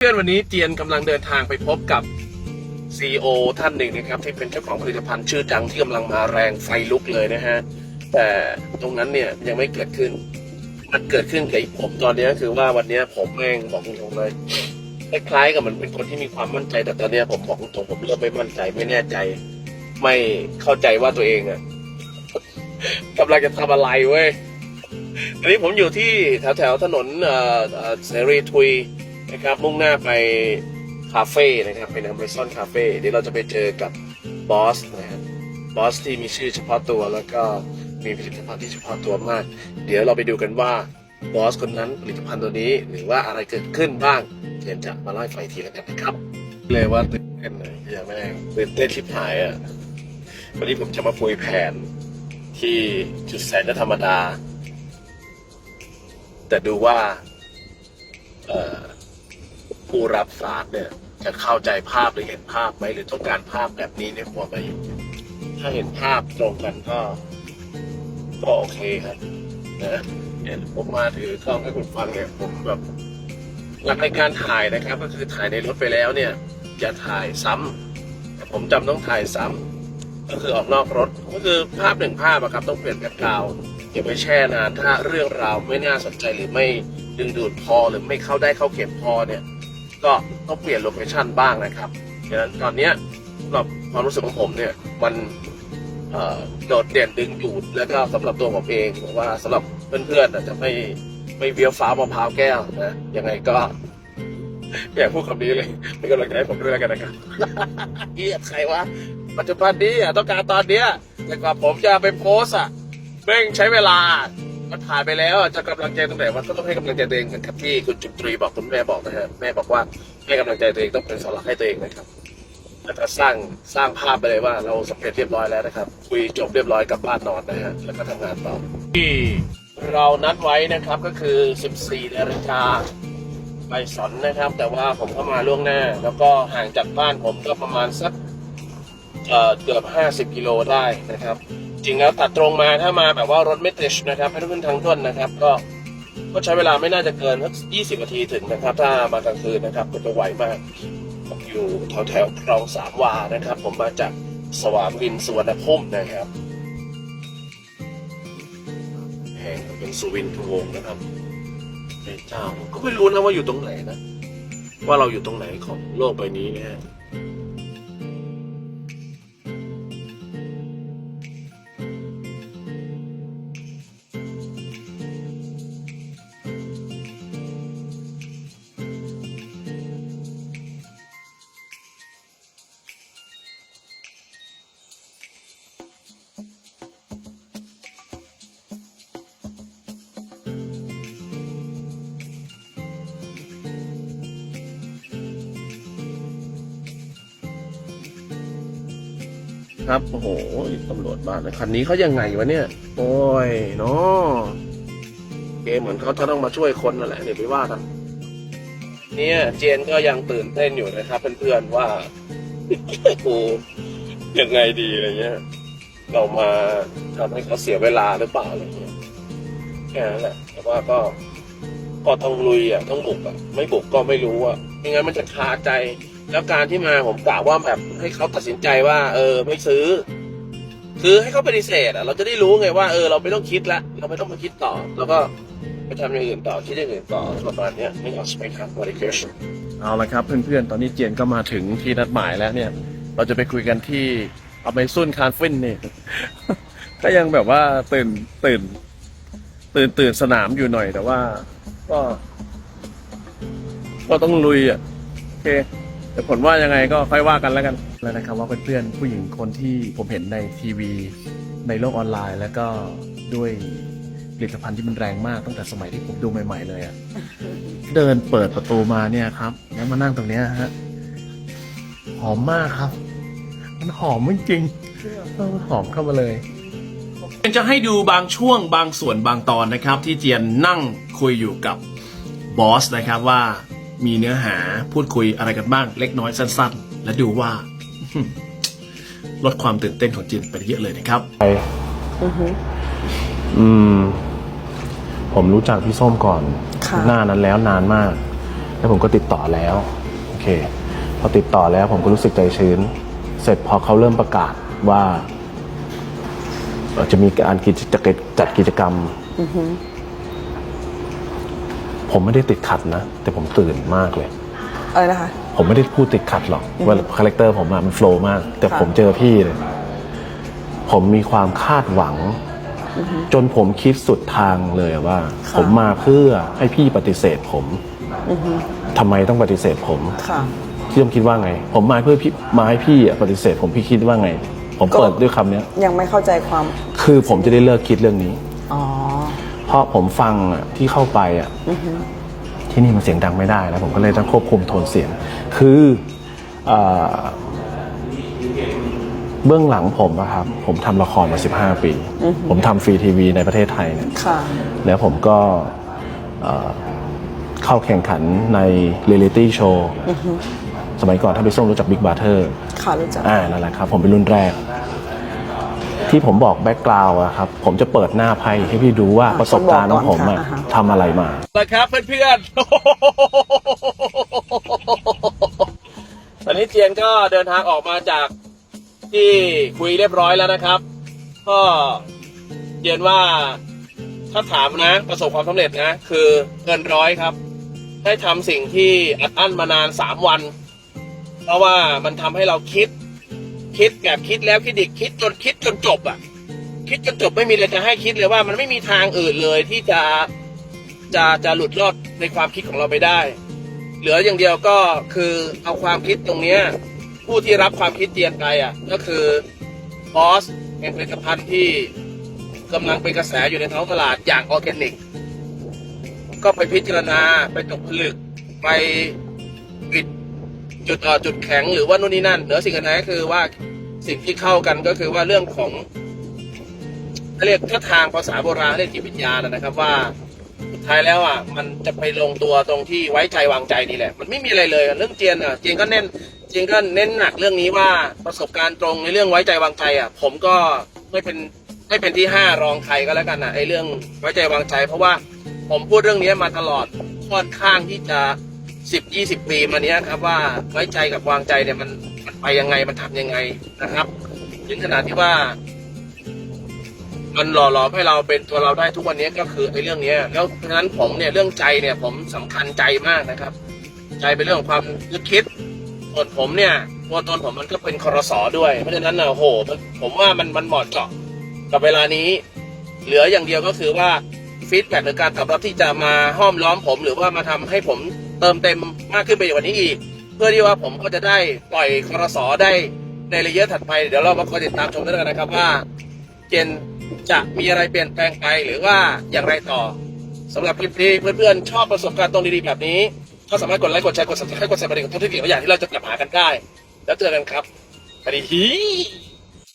เพื่อนวันนี้เจียนกำลังเดินทางไปพบกับ CEO ท่านหนึ่งนะครับ ที่เป็นเจ้าของผลิตภัณฑ์ชื่อดังที่กำลังมาแรงไฟลุกเลยนะฮะ แต่ตรงนั้นเนี่ยยังไม่เกิดขึ้น มันเกิดขึ้นกับผมตอนนี้คือว่าวันนี้ผมเองบอกตรงๆเลยคล้ายๆกับมันเป็นคนที่มีความมั่นใจแต่ตอนนี้ผมบอกตรงผมเริ่มไม่มั่นใจไม่แน่ใจ ไม่เข้าใจว่าตัวเองอะกำลังจะทำอะไรเว้ยอันนี้ผมอยู่ที่แถวๆถนนเอ่อเอ่อเสรีทุย นะครับ มุ่งหน้าไปคาเฟ่นะครับเป็นอเมซอนคาเฟ่เดี๋ยวเราจะไปเจอกับบอสนะครับบอสที่มีชื่อเฉพาะตัวแล้วก็มีผลิตภัณฑ์ที่เฉพาะตัวมาก เดี๋ยวเราไปดูกันว่าบอสคนนั้นผลิตภัณฑ์ตัวนี้หรือว่าอะไรเกิดขึ้นบ้างเดี๋ยวจะมาเล่าให้ฟังทีแล้วกันนะครับ เลยว่าตื่นเต้นเลยอย่าแม่งตื่นเต้นชิบหายอะวันนี้ผมจะมาคุยแผนที่จุดแสนจะธรรมดา แต่ดูว่า เอ่อ ผู้รับฝากเนี่ย จะเข้าใจภาพหรือเห็นภาพไหมหรือต้องการภาพแบบนี้ในหัวไหมถ้าเห็นภาพตรงกันก็ก็โอเคครับนะเนี่ยผมมาถือกล้องให้คุณฟังเนี่ยผมแบบหลักในการถ่ายนะครับ ก็คือถ่ายในรถไปแล้วเนี่ยอย่าถ่ายซ้ำแต่ผมจำต้องถ่ายซ้ำก็คือออกนอกรถก็คือภาพหนึ่งภาพอะครับ ต้องเปลี่ยนแบ็คกาวอย่าไปแช่นานถ้าเรื่องราวไม่น่าสนใจหรือไม่ดึงดูดพอหรือไม่เข้าได้เข้าเข็มพอเนี่ย ก็ต้องเปลี่ยนโลเคชั่นบ้างนะครับดังนั้นตอนเนี้ยสำหรับความรู้สึกของผมเนี่ยมันโดดเด่นดึงดูดแล้วก็สำหรับตัวผมเองผมว่าสำหรับเพื่อนๆอาจจะไม่ไม่เบี้ยวฟ้ามะพร้าวแก้วนะยังไงก็อยากพูดคำนี้เลยเป็นกำลังใจให้ผมด้วยแล้วกันนะครับเกียดใครวะปัจจุบันนี้ต้องการตอนเนี้ยแต่กว่าผมจะไปโพสอะแม่งใช้เวลา มันผ่านไปแล้วจะกำลังใจตรงไหนวะก็ต้องให้กำลังใจตัวเองเหมือนกับที่คุณจุมตรีบอกคุณแม่บอกนะฮะแม่บอกว่าให้กำลังใจตัวเองต้องเป็นเสาหลักให้ตัวเองนะครับแล้วก็สร้างสร้างภาพไปเลยว่าเราสำเร็จเรียบร้อยแล้วนะครับคุยจบเรียบร้อยกลับบ้านนอนนะฮะแล้วก็ทำงานต่อที่เรานัดไว้นะครับก็คือ 14นาฬิกาไปสอนนะครับ แต่ว่าผมเข้ามาล่วงหน้า แล้วก็ห่างจากบ้านผมก็ประมาณสักเกือบ 50 กิโลได้นะครับ ริงแล้วตัดตรงมาถ้ามาแบบว่ารถไม่ติดนะครับไม่ต้องขึ้นทางด่วนนะครับ ก็ก็ใช้เวลาไม่น่าจะเกินสัก20นาทีถึงนะครับ ถ้ามากลางคืนนะครับก็จะไหวมาก อยู่แถวแถวๆคลองสามวานะครับ ผมมาจากสวามวินสุวรรณภูมินะครับแห่งเป็นสุวินทวงนะครับพระเจ้าก็ไม่รู้นะว่าอยู่ตรงไหนนะ ว่าเราอยู่ตรงไหนของโลกใบนี้นะฮะ ครับ โอ้โหตำรวจมาเลยคันนี้เขายังไงวะเนี่ย โอ้ยเนาะเกมเหมือนเขาจะต้องมาช่วยคนนั่นแหละเดี๋ยวไปว่ากันเนี่ยเจนก็ยังตื่นเต้นอยู่นะครับเพื่อนๆว่ากูยังไงดีอะไรเงี้ย เรามาทำให้เขาเสียเวลาหรือเปล่าอะไรเงี้ยแค่นั้นแหละ แต่ว่าก็ก็ต้องลุยอะต้องบุกอะ ไม่บุกก็ไม่รู้อะไม่งั้นมันจะคาใจ แล้วการที่มาผมกล่าวว่าแบบให้เขาตัดสินใจว่า เออ ไม่ซื้อ คือให้เขาปฏิเสธอะ เราจะได้รู้ไงว่าเออเราไม่ต้องคิดละเราไม่ต้องมาคิดต่อ แล้วก็ไปทำอย่างอื่นต่อคิดอย่างอื่นต่อประมาณนี้ไม่เอาสเปคครับ modification เอาละครับเพื่อนๆ ตอนนี้เจียนก็มาถึงที่นัดหมายแล้วเนี่ย เราจะไปคุยกันที่อเมซุนคาร์ฟินนี่ก็ยังแบบว่าตื่นตื่น ตื่นตื่นสนามอยู่หน่อยแต่ว่า ก็ ก็ต้องลุยอะโอเค แต่ผลว่ายังไงก็ค่อยว่ากันแล้วกันแล้วนะครับว่าเพื่อนๆผู้หญิงคนที่ผมเห็นในทีวี ในโลกออนไลน์ แล้วก็ด้วยผลิตภัณฑ์ที่มันแรงมากตั้งแต่สมัยที่ผมดูใหม่ ๆ เลยอะ่ะเดินเปิดประตูมาเนี่ยครับ แล้วมานั่งตรงเนี้ยฮะหอมมากครับ มันหอมจริงๆเออมันหอมเข้ามาเลยจะให้ดูบางช่วงบางส่วนบางตอนนะครับ ที่เจียนนั่งคุยอยู่กับบอสนะครับว่า มีเนื้อหาพูดคุยอะไรกันบ้างเล็กน้อยสั้น ๆ และดูว่า ลดความตื่นเต้นของเจียนไปเยอะเลยนะครับอืม ผมรู้จักพี่ส้มก่อน ค่ะ หน้านั้นแล้วนานมาก แล้วผมก็ติดต่อแล้ว โอเค พอติดต่อแล้วผมก็รู้สึกใจชื้น เสร็จพอเขาเริ่มประกาศว่าเอ่อจะมีการกิจจัดกิจกรรม ผมไม่ได้ติดขัดนะ แต่ผมตื่นมากเลย อะไรนะคะ ผมไม่ได้พูดติดขัดหรอก ว่าคาแรคเตอร์ผมอะมันโฟล์มาก แต่ค่ะผมเจอพี่เลยผมมีความคาดหวัง จนผมคิดสุดทางเลยอะว่า ผมมาเพื่อให้พี่ปฏิเสธผมทำไมต้องปฏิเสธผมค่ะพี่ต้องคิดว่าไง ผมมาเพื่อพี่มาให้พี่อะปฏิเสธ ผมพี่คิดว่าไง ผมก็เปิดด้วยคำเนี้ยยังไม่เข้าใจความ คือผมจะได้เลิกคิดเรื่องนี้อ๋อ เพราะผมฟังอะที่เข้าไปอะที่นี่มันเสียงดังไม่ได้แล้วผมก็เลยต้องควบคุมโทนเสียง คืออาเบื้องหลังผมอะครับ ผมทำละครมา 15 ปี ผมทำฟรีทีวีในประเทศไทยเนี่ย ค่ะ แล้วผมก็เอ่อเข้าแข่งขันในเรียลิตี้โชว์สมัยก่อนถ้าไปส่งรู้จักบิ๊กบาร์เทอร์ ค่ะรู้จัก อ่านั่นแหละครับ ผมเป็นรุ่นแรก ที่ผมบอกแบ็กกราวด์อะครับ ผมจะเปิดหน้าไพ่ให้พี่ดูว่าอะประสบการณ์ของผมอะคุณบอกก่อนค่ะทำอะไรมานะครับเพื่อนๆ ตอนนี้เจียนก็เดินทางออกมาจากที่คุยเรียบร้อยแล้วนะครับ ก็เจียนว่าถ้าถามนะ ประสบความสำเร็จนะ คือเกินร้อยครับ ได้ทำสิ่งที่อัดอั้นมานานสามวัน เพราะว่ามันทำให้เราคิด คิดแบบคิดแล้วคิดอีกคิดจนคิดจนจบอะ คิดจนจบไม่มีอะไรจะให้คิดเลยว่า มันไม่มีทางอื่นเลยที่จะจะจะหลุดรอดในความคิดของเราไปได้ เหลืออย่างเดียวก็คือเอาความคิดตรงเนี้ยผู้ที่รับความคิดเตียนไปอะ ก็คือบอสแห่งผลิตภัณฑ์ที่กำลังเป็นกระแสอยู่ในท้องตลาดอย่างออร์แกนิก ก็ไปพิจารณาไปตกผลึกไปปิด จุดอ่อนจุดแข็งหรือว่านู่นนี่นั่นเหนือสิ่งอื่นใดก็คือว่าสิ่งที่เข้ากันก็คือว่าเรื่องของเรียกถ้าทางภาษาโบราณเรียกจิตวิญญาณนะครับว่าสุดท้ายแล้วอะมันจะไปลงตัวตรงที่ไว้ใจวางใจนี่แหละ มันไม่มีอะไรเลย เรื่องเจียนอะเจียนก็เน้นเจียนก็เน้นหนักเรื่องนี้ว่าประสบการณ์ตรงในเรื่องไว้ใจวางใจอะ ผมก็ไม่เป็นไม่เป็นที่ห้ารองใครก็แล้วกันนะไอ้เรื่องไว้ใจวางใจ เพราะว่าผมพูดเรื่องนี้มาตลอดค่อนข้างที่จะ สิบยี่สิบปีมาเนี้ยครับว่าไว้ใจกับวางใจเนี่ยมันมันไปยังไงมันทำยังไงนะครับถึงขนาดที่ว่า มันหล่อหลอมให้เราเป็นตัวเราได้ทุกวันนี้ก็คือไอ้เรื่องเนี้ย แล้วเพราะฉะนั้นผมเนี่ยเรื่องใจเนี่ย ผมสำคัญใจมากนะครับ ใจเป็นเรื่องของความนึกคิดส่วนผมเนี่ยตัวตนผมมันก็เป็นคอรสอด้วย เพราะฉะนั้นนะโอ้โหผมว่ามันมันเหมาะเจาะกับเวลานี้ เหลืออย่างเดียวก็คือว่าฟีดแบ็กหรือการตอบรับที่จะมาห้อมล้อมผม หรือว่ามาทำให้ผม เติมเต็มมากขึ้นไปกว่านี้อีก เพื่อที่ว่าผมก็จะได้ปล่อยคอรสอได้ในระยะถัดไป เดี๋ยวเรามาคอยติดตามชมด้วยกันนะครับว่า เจนจะมีอะไรเปลี่ยนแปลงไปหรือว่าอย่างไรต่อสำหรับคลิปนี้เพื่อนๆชอบประสบการณ์ตรงดีๆแบบนี้ก็สามารถกดไลค์กดแชร์กด subscribe กดสั่นกระดิ่งทุกที่เกี่ยวอย่างที่เราจะกลับหากันได้ แล้วเจอกันครับสวัสดี